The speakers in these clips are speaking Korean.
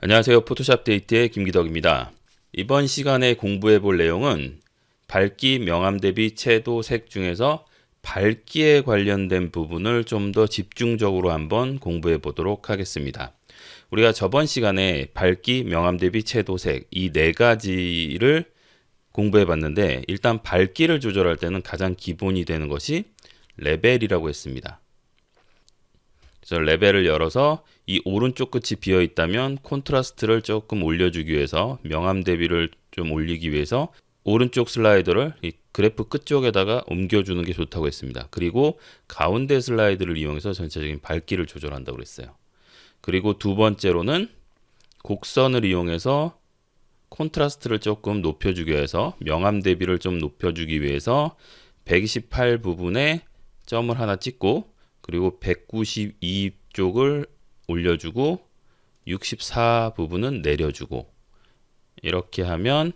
안녕하세요. 포토샵 데이트의 김기덕입니다. 이번 시간에 공부해 볼 내용은 밝기, 명암 대비, 채도, 색 중에서 밝기에 관련된 부분을 좀 더 집중적으로 한번 공부해 보도록 하겠습니다. 우리가 저번 시간에 밝기, 명암 대비, 채도, 색 이 네 가지를 공부해 봤는데 일단 밝기를 조절할 때는 가장 기본이 되는 것이 레벨이라고 했습니다. 그래서 레벨을 열어서 이 오른쪽 끝이 비어 있다면 콘트라스트를 조금 올려주기 위해서 명암 대비를 좀 올리기 위해서 오른쪽 슬라이더를 이 그래프 끝쪽에다가 옮겨주는 게 좋다고 했습니다. 그리고 가운데 슬라이드를 이용해서 전체적인 밝기를 조절한다고 그랬어요. 그리고 두 번째로는 곡선을 이용해서 콘트라스트를 조금 높여주기 위해서 명암 대비를 좀 높여주기 위해서 128 부분에 점을 하나 찍고 그리고 192 쪽을 올려주고 64 부분은 내려주고 이렇게 하면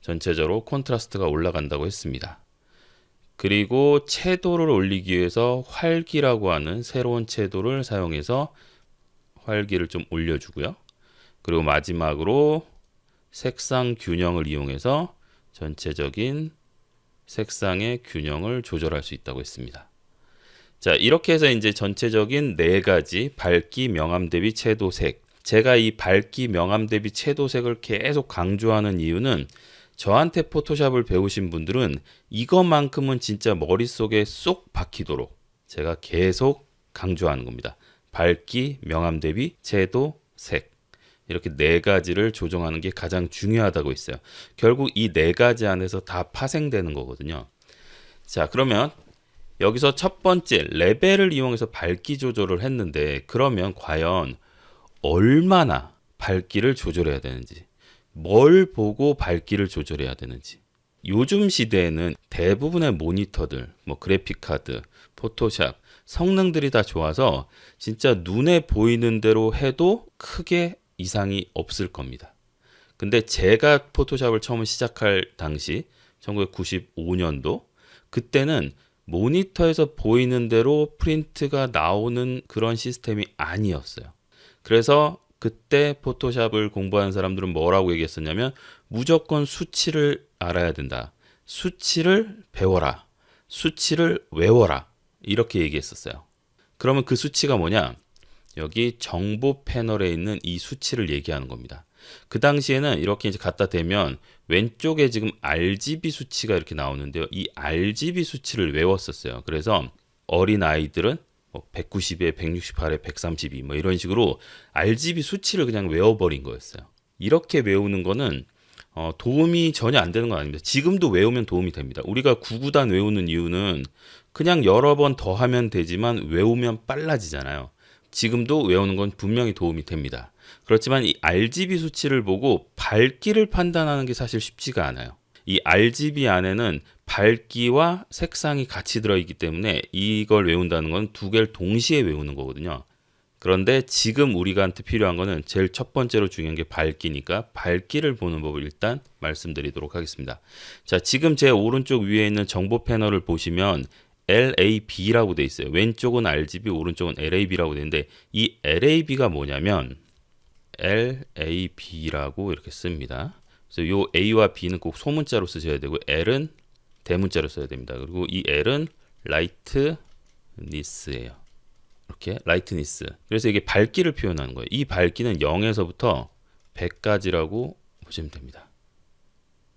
전체적으로 콘트라스트가 올라간다고 했습니다. 그리고 채도를 올리기 위해서 활기라고 하는 새로운 채도를 사용해서 활기를 좀 올려주고요. 그리고 마지막으로 색상 균형을 이용해서 전체적인 색상의 균형을 조절할 수 있다고 했습니다. 자, 이렇게 해서 이제 전체적인 네 가지 밝기, 명암 대비, 채도, 색. 제가 이 밝기, 명암 대비, 채도, 색을 계속 강조하는 이유는 저한테 포토샵을 배우신 분들은 이것만큼은 진짜 머릿속에 쏙 박히도록 제가 계속 강조하는 겁니다. 밝기, 명암 대비, 채도, 색. 이렇게 네 가지를 조정하는 게 가장 중요하다고 있어요. 결국 이 네 가지 안에서 다 파생되는 거거든요. 자, 그러면 여기서 첫 번째 레벨을 이용해서 밝기 조절을 했는데 그러면 과연 얼마나 밝기를 조절해야 되는지 뭘 보고 밝기를 조절해야 되는지 요즘 시대에는 대부분의 모니터들 뭐 그래픽 카드 포토샵 성능들이 다 좋아서 진짜 눈에 보이는 대로 해도 크게 이상이 없을 겁니다. 근데 제가 포토샵을 처음 시작할 당시 1995년도 그때는 모니터에서 보이는 대로 프린트가 나오는 그런 시스템이 아니었어요. 그래서 그때 포토샵을 공부하는 사람들은 뭐라고 얘기했었냐면 무조건 수치를 알아야 된다. 수치를 배워라. 수치를 외워라. 이렇게 얘기했었어요. 그러면 그 수치가 뭐냐? 여기 정보 패널에 있는 이 수치를 얘기하는 겁니다. 그 당시에는 이렇게 이제 갖다 대면 왼쪽에 지금 RGB 수치가 이렇게 나오는데요. 이 RGB 수치를 외웠었어요. 그래서 어린 아이들은 190에 168에 132 뭐 이런 식으로 RGB 수치를 그냥 외워버린 거였어요. 이렇게 외우는 거는 어, 도움이 전혀 안 되는 건 아닙니다. 지금도 외우면 도움이 됩니다. 우리가 구구단 외우는 이유는 그냥 여러 번 더 하면 되지만 외우면 빨라지잖아요. 지금도 외우는 건 분명히 도움이 됩니다. 그렇지만 이 RGB 수치를 보고 밝기를 판단하는 게 사실 쉽지가 않아요. 이 RGB 안에는 밝기와 색상이 같이 들어있기 때문에 이걸 외운다는 건 두 개를 동시에 외우는 거거든요. 그런데 지금 우리가한테 필요한 거는 제일 첫 번째로 중요한 게 밝기니까 밝기를 보는 법을 일단 말씀드리도록 하겠습니다. 자, 지금 제 오른쪽 위에 있는 정보 패널을 보시면 LAB라고 돼 있어요. 왼쪽은 RGB, 오른쪽은 LAB라고 되는데 이 LAB가 뭐냐면 LAB라고 이렇게 씁니다. 그래서 요 A와 B는 꼭 소문자로 쓰셔야 되고 L은 대문자로 써야 됩니다. 그리고 이 L은 라이트니스예요. 이렇게 라이트니스. 그래서 이게 밝기를 표현하는 거예요. 이 밝기는 0에서부터 100까지라고 보시면 됩니다.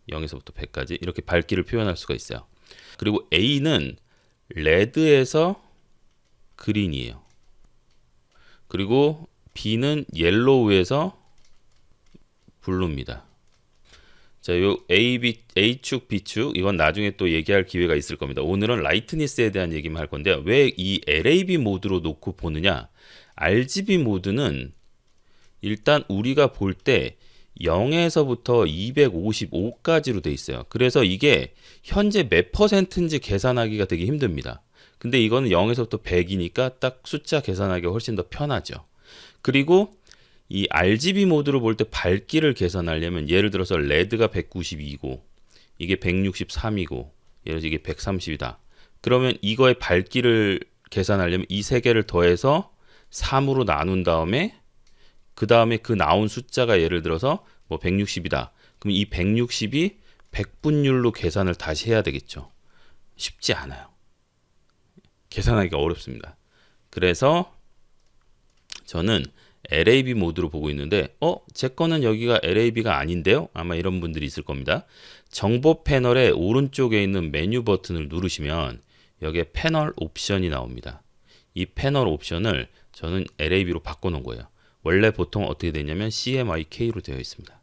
0에서부터 100까지 이렇게 밝기를 표현할 수가 있어요. 그리고 A는 레드에서 그린이에요. 그리고 B는 옐로우에서 블루입니다. 자, 요 A, B, A축, B축 이건 나중에 또 얘기할 기회가 있을 겁니다. 오늘은 라이트니스에 대한 얘기만 할 건데요. 왜이 LAB 모드로 놓고 보느냐? RGB 모드는 일단 우리가 볼 때 0에서부터 255까지로 돼 있어요. 그래서 이게 현재 몇 퍼센트인지 계산하기가 되게 힘듭니다. 근데 이거는 0에서부터 100이니까 딱 숫자 계산하기가 훨씬 더 편하죠. 그리고 이 RGB 모드로 볼 때 밝기를 계산하려면 예를 들어서 레드가 192고 이게 163이고 예를 들어 서 이게 130이다. 그러면 이거의 밝기를 계산하려면 이 세 개를 더해서 3으로 나눈 다음에 그 다음에 그 나온 숫자가 예를 들어서 뭐 160이다. 그럼 이 160이 100분율로 계산을 다시 해야 되겠죠. 쉽지 않아요. 계산하기가 어렵습니다. 그래서 저는 LAB 모드로 보고 있는데 어? 제 거는 여기가 LAB가 아닌데요? 아마 이런 분들이 있을 겁니다. 정보 패널의 오른쪽에 있는 메뉴 버튼을 누르시면 여기에 패널 옵션이 나옵니다. 이 패널 옵션을 저는 LAB로 바꿔놓은 거예요. 원래 보통 어떻게 되냐면 CMYK로 되어 있습니다.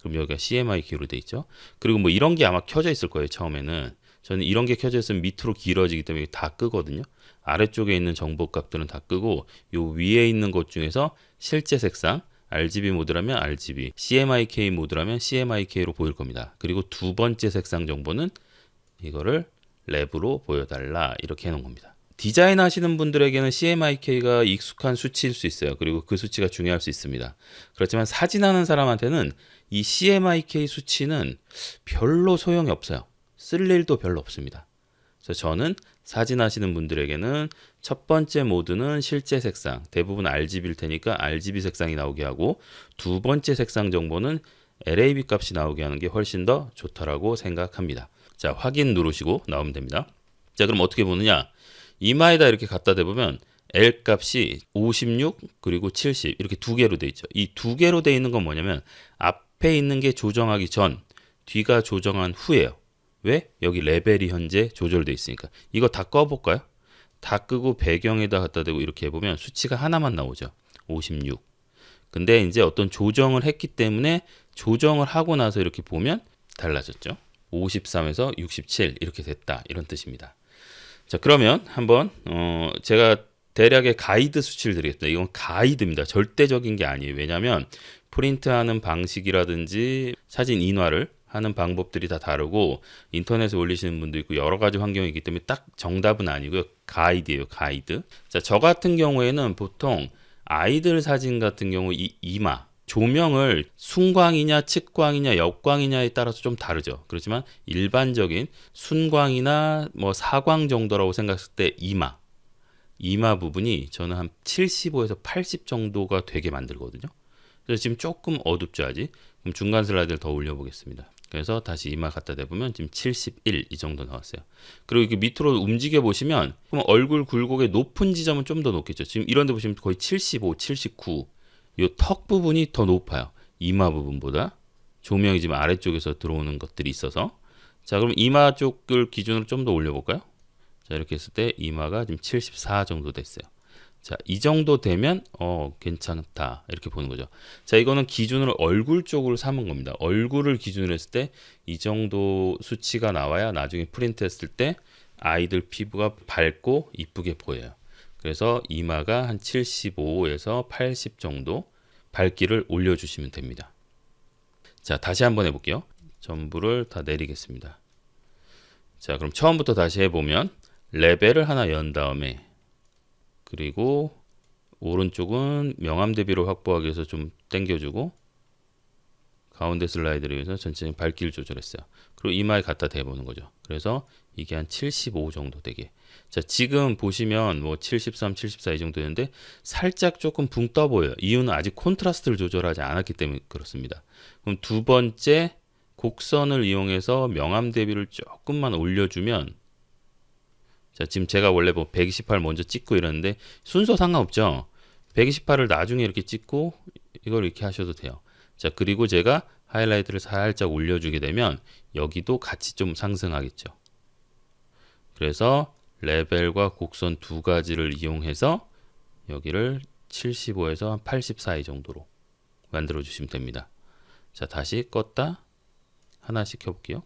그럼 여기가 CMYK로 되어 있죠. 그리고 뭐 이런 게 아마 켜져 있을 거예요. 처음에는 저는 이런 게 켜져 있으면 밑으로 길어지기 때문에 다 끄거든요. 아래쪽에 있는 정보 값들은 다 끄고 요 위에 있는 것 중에서 실제 색상 RGB 모드라면 RGB, CMYK 모드라면 CMYK로 보일 겁니다. 그리고 두 번째 색상 정보는 이거를 랩으로 보여달라 이렇게 해놓은 겁니다. 디자인 하시는 분들에게는 CMYK가 익숙한 수치일 수 있어요. 그리고 그 수치가 중요할 수 있습니다. 그렇지만 사진하는 사람한테는 이 CMYK 수치는 별로 소용이 없어요. 쓸 일도 별로 없습니다. 그래서 저는 사진 하시는 분들에게는 첫 번째 모드는 실제 색상, 대부분 RGB일 테니까 RGB 색상이 나오게 하고 두 번째 색상 정보는 LAB 값이 나오게 하는 게 훨씬 더 좋다라고 생각합니다. 자, 확인 누르시고 나오면 됩니다. 자, 그럼 어떻게 보느냐? 이마에다 이렇게 갖다 대보면 L 값이 56 그리고 70 이렇게 두 개로 돼 있죠. 이 두 개로 돼 있는 건 뭐냐면 앞에 있는 게 조정하기 전, 뒤가 조정한 후예요. 왜? 여기 레벨이 현재 조절돼 있으니까. 이거 다 꺼볼까요? 다 끄고 배경에다 갖다 대고 이렇게 해보면 수치가 하나만 나오죠. 56. 근데 이제 어떤 조정을 했기 때문에 조정을 하고 나서 이렇게 보면 달라졌죠. 53에서 67 이렇게 됐다. 이런 뜻입니다. 자, 그러면 한번 어 제가 대략의 가이드 수치를 드리겠습니다. 이건 가이드입니다. 절대적인 게 아니에요. 왜냐하면 프린트하는 방식이라든지 사진 인화를 하는 방법들이 다 다르고 인터넷에 올리시는 분도 있고 여러 가지 환경이기 때문에 딱 정답은 아니고요. 가이드예요. 가이드. 자, 저 같은 경우에는 보통 아이들 사진 같은 경우 이 이마 조명을 순광이냐 측광이냐 역광이냐에 따라서 좀 다르죠. 그렇지만 일반적인 순광이나 뭐 사광 정도라고 생각했을 때 이마 이마 부분이 저는 한 75에서 80 정도가 되게 만들거든요. 그래서 지금 조금 어둡죠 아직. 그럼 중간 슬라이드를 더 올려보겠습니다. 그래서 다시 이마 갖다 대보면 지금 71 이 정도 나왔어요. 그리고 이렇게 밑으로 움직여 보시면 그럼 얼굴 굴곡의 높은 지점은 좀 더 높겠죠. 지금 이런 데 보시면 거의 75, 79. 요턱 부분이 더 높아요. 이마 부분보다. 조명이 지금 아래쪽에서 들어오는 것들이 있어서. 자, 그럼 이마 쪽을 기준으로 좀 더 올려볼까요? 자, 이렇게 했을 때 이마가 지금 74 정도 됐어요. 자, 이 정도 되면 어, 괜찮다. 이렇게 보는 거죠. 자, 이거는 기준으로 얼굴 쪽으로 삼은 겁니다. 얼굴을 기준으로 했을 때 이 정도 수치가 나와야 나중에 프린트 했을 때 아이들 피부가 밝고 이쁘게 보여요. 그래서 이마가 한 75에서 80 정도 밝기를 올려 주시면 됩니다. 자, 다시 한번 해 볼게요. 전부를 다 내리겠습니다. 자, 그럼 처음부터 다시 해 보면 레벨을 하나 연 다음에 그리고 오른쪽은 명암 대비를 확보하기 위해서 좀 당겨주고 가운데 슬라이드를 위해서 전체적인 밝기를 조절했어요. 그리고 이마에 갖다 대보는 거죠. 그래서 이게 한 75 정도 되게. 자, 지금 보시면 뭐 73, 74 이 정도 되는데 살짝 조금 붕 떠 보여요. 이유는 아직 콘트라스트를 조절하지 않았기 때문에 그렇습니다. 그럼 두 번째 곡선을 이용해서 명암 대비를 조금만 올려주면 자, 지금 제가 원래 뭐 128 먼저 찍고 이러는데 순서 상관없죠. 128을 나중에 이렇게 찍고 이걸 이렇게 하셔도 돼요. 자, 그리고 제가 하이라이트를 살짝 올려주게 되면 여기도 같이 좀 상승하겠죠. 그래서 레벨과 곡선 두 가지를 이용해서 여기를 75에서 80 사이 정도로 만들어 주시면 됩니다. 자, 다시 껐다 하나씩 켜볼게요.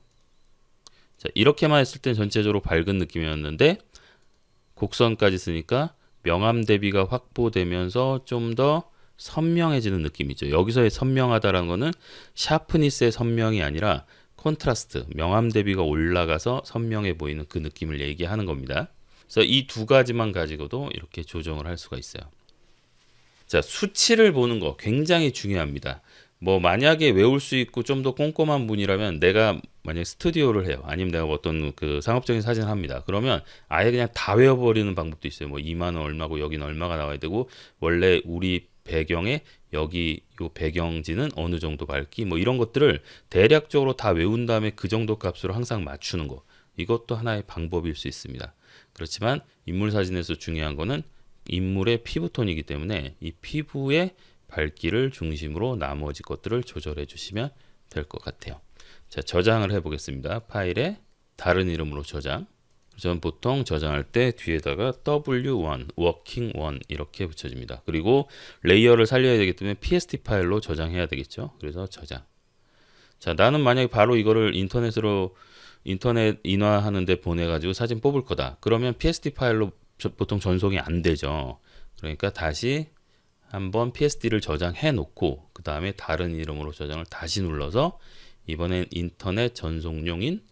자, 이렇게만 했을 땐 전체적으로 밝은 느낌이었는데 곡선까지 쓰니까 명암 대비가 확보되면서 좀 더 선명해지는 느낌이죠. 여기서의 선명하다라는 거는 샤프니스의 선명이 아니라 콘트라스트, 명암 대비가 올라가서 선명해 보이는 그 느낌을 얘기하는 겁니다. 그래서 이 두 가지만 가지고도 이렇게 조정을 할 수가 있어요. 자, 수치를 보는 거 굉장히 중요합니다. 뭐 만약에 외울 수 있고 좀 더 꼼꼼한 분이라면 내가 만약 스튜디오를 해요. 아니면 내가 어떤 그 상업적인 사진을 합니다. 그러면 아예 그냥 다 외워버리는 방법도 있어요. 뭐 2만 원 얼마고 여기는 얼마가 나와야 되고 원래 우리 배경에 여기 요 배경지는 어느 정도 밝기 뭐 이런 것들을 대략적으로 다 외운 다음에 그 정도 값으로 항상 맞추는 거 이것도 하나의 방법일 수 있습니다. 그렇지만 인물 사진에서 중요한 거는 인물의 피부톤이기 때문에 이 피부의 밝기를 중심으로 나머지 것들을 조절해 주시면 될 것 같아요. 자, 저장을 해 보겠습니다. 파일에 다른 이름으로 저장. 저는 보통 저장할 때 뒤에다가 W1, Working 1 이렇게 붙여줍니다. 그리고 레이어를 살려야 되기 때문에 PSD 파일로 저장해야 되겠죠. 그래서 저장. 자, 나는 만약에 바로 이거를 인터넷으로 인터넷 인화하는데 보내가지고 사진 뽑을 거다. 그러면 PSD 파일로 저- 보통 전송이 안 되죠. 그러니까 다시 한번 PSD를 저장해 놓고 그 다음에 다른 이름으로 저장을 다시 눌러서 이번엔 인터넷 전송용인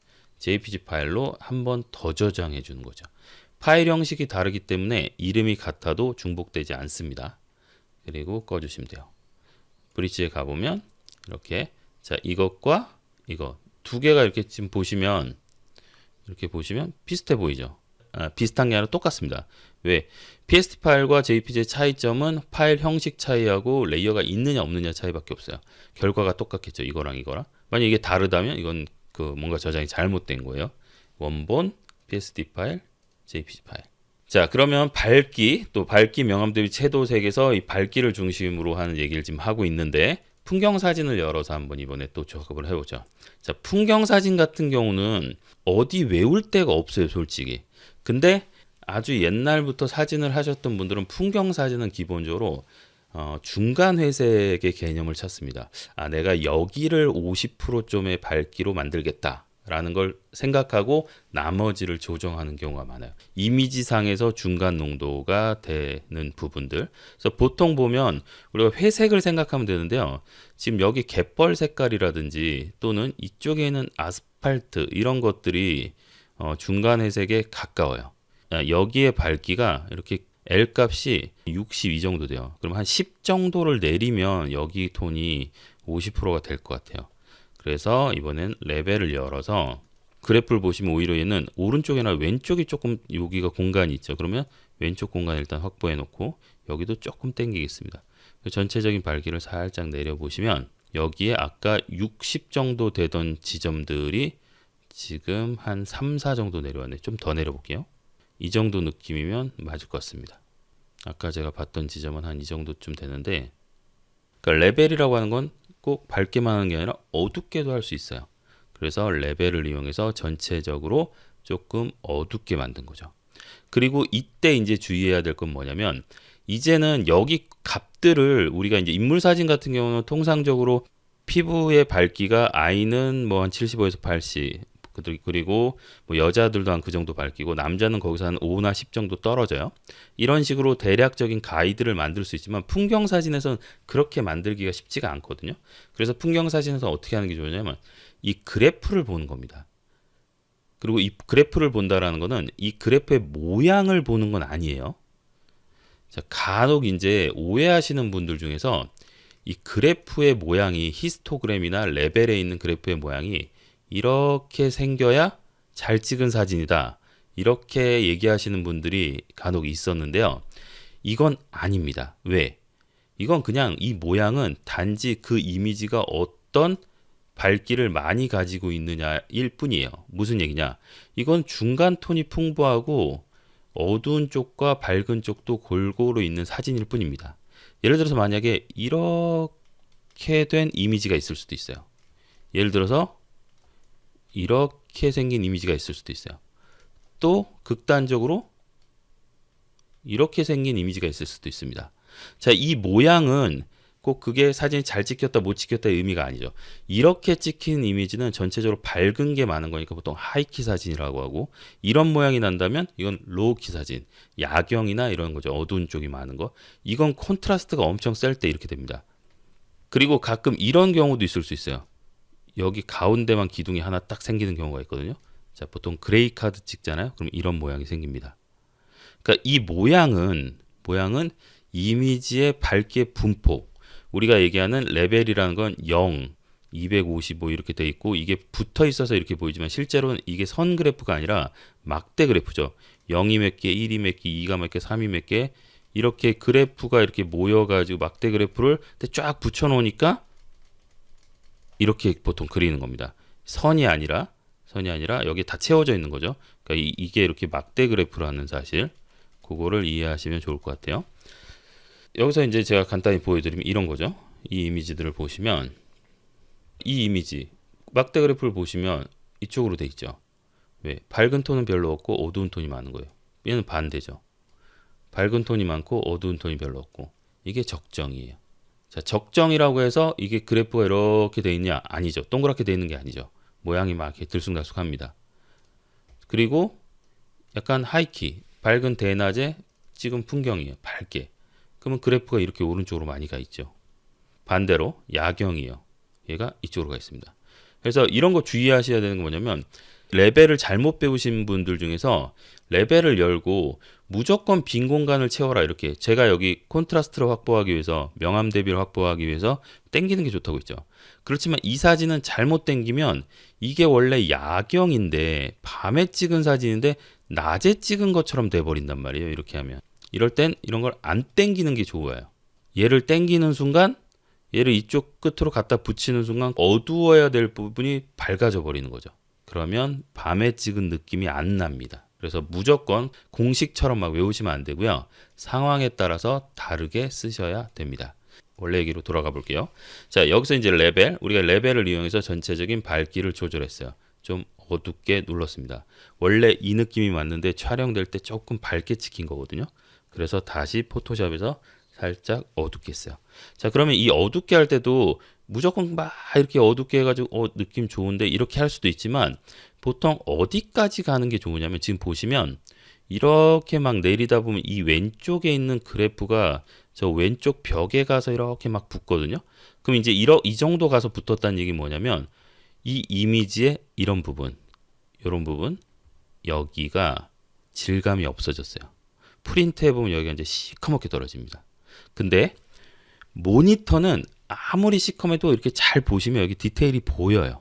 JPG 파일로 한 번 더 저장해 주는 거죠. 파일 형식이 다르기 때문에 이름이 같아도 중복되지 않습니다. 그리고 꺼주시면 돼요. 브릿지에 가보면 이렇게 자 이것과 이거 두 개가 이렇게 지금 보시면 이렇게 보시면 비슷해 보이죠. 아, 비슷한 게 아니라 똑같습니다. 왜? PSD 파일과 JPG의 차이점은 파일 형식 차이하고 레이어가 있느냐 없느냐 차이밖에 없어요. 결과가 똑같겠죠. 이거랑 이거랑. 만약 이게 다르다면 이건 그 뭔가 저장이 잘못된 거예요. 원본 PSD 파일, JPG 파일. 자, 그러면 밝기 또 밝기 명암 대비 채도색에서 이 밝기를 중심으로 하는 얘기를 지금 하고 있는데 풍경 사진을 열어서 한번 이번에 또 작업을 해보죠. 자, 풍경 사진 같은 경우는 어디 외울 데가 없어요, 솔직히. 근데 아주 옛날부터 사진을 하셨던 분들은 풍경 사진은 기본적으로 어, 중간 회색의 개념을 찾습니다. 아, 내가 여기를 50%점의 밝기로 만들겠다 라는 걸 생각하고 나머지를 조정하는 경우가 많아요. 이미지상에서 중간 농도가 되는 부분들. 그래서 보통 보면 우리가 회색을 생각하면 되는데요. 지금 여기 갯벌 색깔이라든지 또는 이쪽에 있는 아스팔트 이런 것들이 어, 중간 회색에 가까워요. 아, 여기에 밝기가 이렇게 L 값이 62 정도 돼요. 그럼 한 10 정도를 내리면 여기 톤이 50%가 될 것 같아요. 그래서 이번엔 레벨을 열어서 그래프를 보시면 오히려 얘는 오른쪽이나 왼쪽이 조금 여기가 공간이 있죠. 그러면 왼쪽 공간 일단 확보해 놓고 여기도 조금 당기겠습니다. 전체적인 밝기를 살짝 내려 보시면 여기에 아까 60 정도 되던 지점들이 지금 한 3, 4 정도 내려왔네. 좀 더 내려 볼게요. 이 정도 느낌이면 맞을 것 같습니다. 아까 제가 봤던 지점은 한 이 정도쯤 되는데 그러니까 레벨이라고 하는 건 꼭 밝게만 하는 게 아니라 어둡게도 할 수 있어요. 그래서 레벨을 이용해서 전체적으로 조금 어둡게 만든 거죠. 그리고 이때 이제 주의해야 될 건 뭐냐면 이제는 여기 값들을 우리가 이제 인물 사진 같은 경우는 통상적으로 피부의 밝기가 I는 뭐 한 75에서 80 그리고 뭐 여자들도 한 그 정도 밝기고 남자는 거기서 한 5나 10 정도 떨어져요. 이런 식으로 대략적인 가이드를 만들 수 있지만 풍경 사진에서는 그렇게 만들기가 쉽지가 않거든요. 그래서 풍경 사진에서 어떻게 하는 게 좋냐면 이 그래프를 보는 겁니다. 그리고 이 그래프를 본다라는 거는 이 그래프의 모양을 보는 건 아니에요. 자, 간혹 이제 오해하시는 분들 중에서 이 그래프의 모양이 히스토그램이나 레벨에 있는 그래프의 모양이 이렇게 생겨야 잘 찍은 사진이다. 이렇게 얘기하시는 분들이 간혹 있었는데요. 이건 아닙니다. 왜? 이건 그냥 이 모양은 단지 그 이미지가 어떤 밝기를 많이 가지고 있느냐일 뿐이에요. 무슨 얘기냐? 이건 중간 톤이 풍부하고 어두운 쪽과 밝은 쪽도 골고루 있는 사진일 뿐입니다. 예를 들어서 만약에 이렇게 된 이미지가 있을 수도 있어요. 예를 들어서 이렇게 생긴 이미지가 있을 수도 있어요. 또 극단적으로 이렇게 생긴 이미지가 있을 수도 있습니다. 자, 이 모양은 꼭 그게 사진이 잘 찍혔다 못 찍혔다의 의미가 아니죠. 이렇게 찍힌 이미지는 전체적으로 밝은 게 많은 거니까 보통 하이키 사진이라고 하고 이런 모양이 난다면 이건 로우키 사진, 야경이나 이런 거죠. 어두운 쪽이 많은 거. 이건 콘트라스트가 엄청 셀 때 이렇게 됩니다. 그리고 가끔 이런 경우도 있을 수 있어요. 여기 가운데만 기둥이 하나 딱 생기는 경우가 있거든요. 자, 보통 그레이 카드 찍잖아요. 그럼 이런 모양이 생깁니다. 그러니까 이 모양은 모양은 이미지의 밝기의 분포. 우리가 얘기하는 레벨이라는 건 0, 255 이렇게 돼 있고 이게 붙어 있어서 이렇게 보이지만 실제로는 이게 선 그래프가 아니라 막대 그래프죠. 0이 몇 개, 1이 몇 개, 2가 몇 개, 3이 몇 개 이렇게 그래프가 이렇게 모여 가지고 막대 그래프를 쫙 붙여 놓으니까 이렇게 보통 그리는 겁니다. 선이 아니라 선이 아니라 여기 다 채워져 있는 거죠. 그러니까 이, 이게 이렇게 막대 그래프라는 사실 그거를 이해하시면 좋을 것 같아요. 여기서 이제 제가 간단히 보여드리면 이런 거죠. 이 이미지들을 보시면 이 이미지 막대 그래프를 보시면 이쪽으로 돼 있죠. 왜? 밝은 톤은 별로 없고 어두운 톤이 많은 거예요. 얘는 반대죠. 밝은 톤이 많고 어두운 톤이 별로 없고 이게 적정이에요. 자, 적정이라고 해서 이게 그래프가 이렇게 돼 있냐? 아니죠. 동그랗게 돼 있는 게 아니죠. 모양이 막 이렇게 들쑥날쑥합니다. 그리고 약간 하이키, 밝은 대낮에 찍은 풍경이에요. 밝게. 그러면 그래프가 이렇게 오른쪽으로 많이 가 있죠. 반대로 야경이에요. 얘가 이쪽으로 가 있습니다. 그래서 이런 거 주의하셔야 되는 건 뭐냐면 레벨을 잘못 배우신 분들 중에서 레벨을 열고 무조건 빈 공간을 채워라 이렇게 제가 여기 콘트라스트를 확보하기 위해서 명암 대비를 확보하기 위해서 땡기는 게 좋다고 했죠. 그렇지만 이 사진은 잘못 땡기면 이게 원래 야경인데 밤에 찍은 사진인데 낮에 찍은 것처럼 돼 버린단 말이에요. 이렇게 하면 이럴 땐 이런 걸 안 땡기는 게 좋아요. 얘를 땡기는 순간 얘를 이쪽 끝으로 갖다 붙이는 순간 어두워야 될 부분이 밝아져 버리는 거죠. 그러면 밤에 찍은 느낌이 안 납니다. 그래서 무조건 공식처럼 막 외우시면 안 되고요. 상황에 따라서 다르게 쓰셔야 됩니다. 원래 얘기로 돌아가 볼게요. 자, 여기서 이제 레벨, 우리가 레벨을 이용해서 전체적인 밝기를 조절했어요. 좀 어둡게 눌렀습니다. 원래 이 느낌이 맞는데 촬영될 때 조금 밝게 찍힌 거거든요. 그래서 다시 포토샵에서 살짝 어둡게 했어요. 자, 그러면 이 어둡게 할 때도 무조건 막 이렇게 어둡게 해가지고 어, 느낌 좋은데 이렇게 할 수도 있지만 보통 어디까지 가는 게 좋으냐면 지금 보시면 이렇게 막 내리다 보면 이 왼쪽에 있는 그래프가 저 왼쪽 벽에 가서 이렇게 막 붙거든요. 그럼 이제 이러, 이 정도 가서 붙었다는 얘기 뭐냐면 이 이미지의 이런 부분, 이런 부분 여기가 질감이 없어졌어요. 프린트 해 보면 여기가 이제 시커멓게 떨어집니다. 근데 모니터는 아무리 시커매도 이렇게 잘 보시면 여기 디테일이 보여요.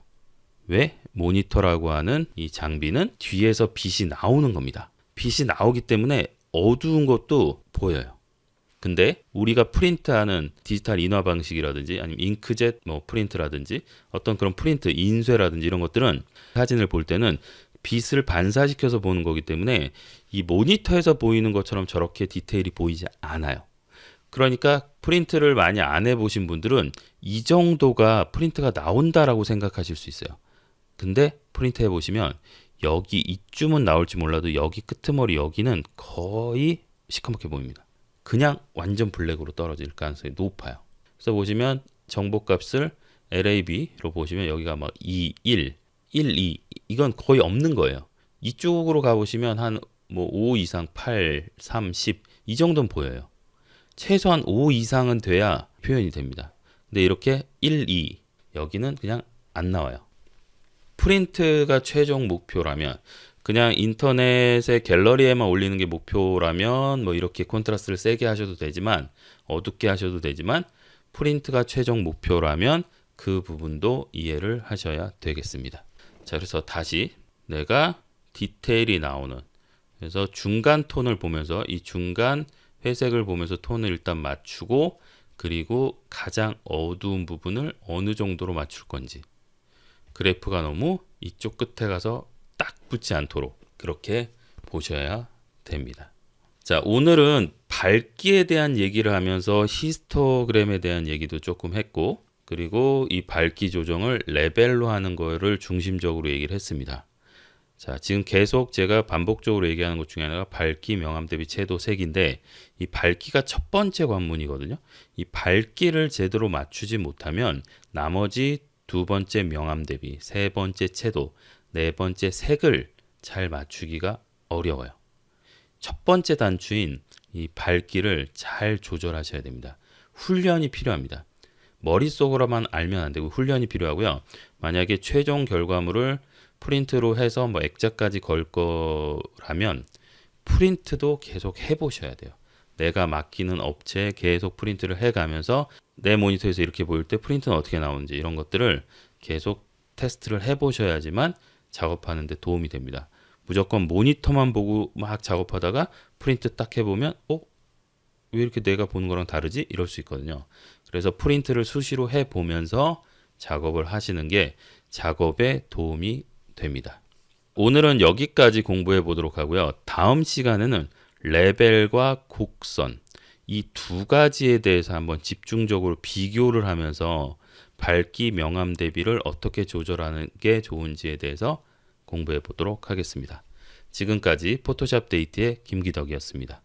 왜? 모니터라고 하는 이 장비는 뒤에서 빛이 나오는 겁니다. 빛이 나오기 때문에 어두운 것도 보여요. 근데 우리가 프린트하는 디지털 인화 방식이라든지 아니면 잉크젯 뭐 프린트라든지 어떤 그런 프린트 인쇄라든지 이런 것들은 사진을 볼 때는 빛을 반사시켜서 보는 거기 때문에 이 모니터에서 보이는 것처럼 저렇게 디테일이 보이지 않아요. 그러니까 프린트를 많이 안 해보신 분들은 이 정도가 프린트가 나온다라고 생각하실 수 있어요. 근데 프린트 해보시면 여기 이쯤은 나올지 몰라도 여기 끄트머리 여기는 거의 시커멓게 보입니다. 그냥 완전 블랙으로 떨어질 가능성이 높아요. 그래서 보시면 정보값을 LAB로 보시면 여기가 막 2, 1, 1, 2 이건 거의 없는 거예요. 이쪽으로 가보시면 한 뭐 5 이상 8, 3, 10 이 정도는 보여요. 최소한 5 이상은 돼야 표현이 됩니다. 근데 이렇게 1, 2 여기는 그냥 안 나와요. 프린트가 최종 목표라면 그냥 인터넷에 갤러리에만 올리는 게 목표라면 뭐 이렇게 콘트라스트를 세게 하셔도 되지만 어둡게 하셔도 되지만 프린트가 최종 목표라면 그 부분도 이해를 하셔야 되겠습니다. 자, 그래서 다시 내가 디테일이 나오는 그래서 중간 톤을 보면서 이 중간 회색을 보면서 톤을 일단 맞추고 그리고 가장 어두운 부분을 어느 정도로 맞출 건지 그래프가 너무 이쪽 끝에 가서 딱 붙지 않도록 그렇게 보셔야 됩니다. 자, 오늘은 밝기에 대한 얘기를 하면서 히스토그램에 대한 얘기도 조금 했고 그리고 이 밝기 조정을 레벨로 하는 거를 중심적으로 얘기를 했습니다. 자, 지금 계속 제가 반복적으로 얘기하는 것 중에 하나가 밝기, 명암 대비 채도, 색인데 이 밝기가 첫 번째 관문이거든요. 이 밝기를 제대로 맞추지 못하면 나머지 두 번째 명암 대비, 세 번째 채도, 네 번째 색을 잘 맞추기가 어려워요. 첫 번째 단추인 이 밝기를 잘 조절하셔야 됩니다. 훈련이 필요합니다. 머릿속으로만 알면 안 되고 훈련이 필요하고요. 만약에 최종 결과물을 프린트로 해서 뭐 액자까지 걸 거라면 프린트도 계속 해보셔야 돼요. 내가 맡기는 업체에 계속 프린트를 해가면서 내 모니터에서 이렇게 보일 때 프린트는 어떻게 나오는지 이런 것들을 계속 테스트를 해보셔야지만 작업하는데 도움이 됩니다. 무조건 모니터만 보고 막 작업하다가 프린트 딱 해보면 어? 왜 이렇게 내가 보는 거랑 다르지? 이럴 수 있거든요. 그래서 프린트를 수시로 해 보면서 작업을 하시는 게 작업에 도움이 됩니다. 오늘은 여기까지 공부해 보도록 하고요. 다음 시간에는 레벨과 곡선 이 두 가지에 대해서 한번 집중적으로 비교를 하면서 밝기 명암 대비를 어떻게 조절하는 게 좋은지에 대해서 공부해 보도록 하겠습니다. 지금까지 포토샵 데이트의 김기덕이었습니다.